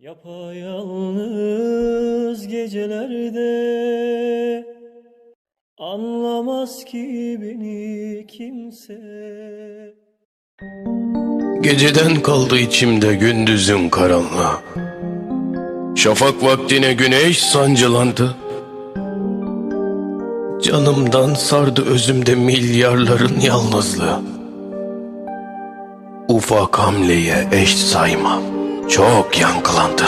Yapayalnız gecelerde Anlamaz ki beni kimse Geceden kaldı içimde gündüzün karanlığı. Şafak vaktine güneş sancılandı. Canımdan sardı özümde milyarların yalnızlığı. Ufak hamleye eş sayma çok yankılandı.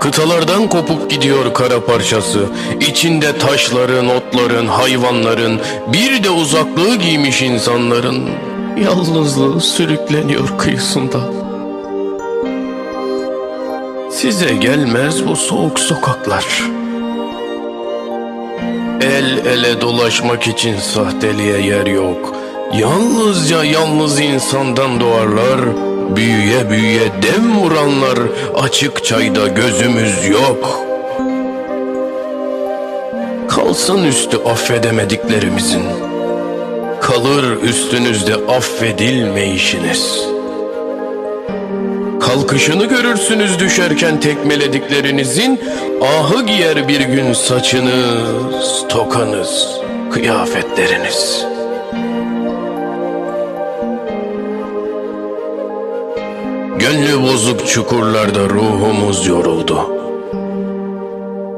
Kıtalardan kopup gidiyor kara parçası. İçinde taşların, otların, hayvanların, bir de uzaklığı giymiş insanların yalnızlığı sürükleniyor kıyısında. Size gelmez bu soğuk sokaklar. El ele dolaşmak için sahteliğe yer yok. Yalnızca yalnız insandan doğarlar. Büyüye büyüye dem vuranlar açık çayda gözümüz yok. Kalsın üstü affedemediklerimizin. Kalır üstünüzde affedilmeyişiniz. Kalkışını görürsünüz düşerken tekmelediklerinizin Ahı giyer bir gün saçınız, tokanız, kıyafetleriniz. Gönlü bozuk çukurlarda ruhumuz yoruldu.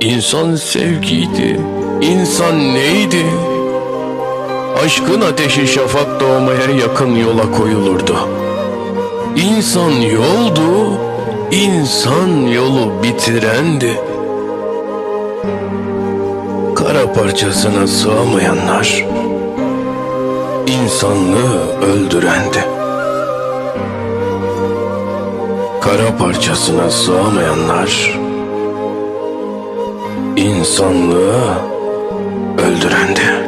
İnsan sevgiydi, insan neydi? Aşkın ateşi şafak doğmaya yakın yola koyulurdu. İnsan yoldu, insan yolu bitirendi. Kara parçasına sığamayanlar, insanlığı öldürendi. Kara parçasına sığamayanlar, insanlığı öldürendi.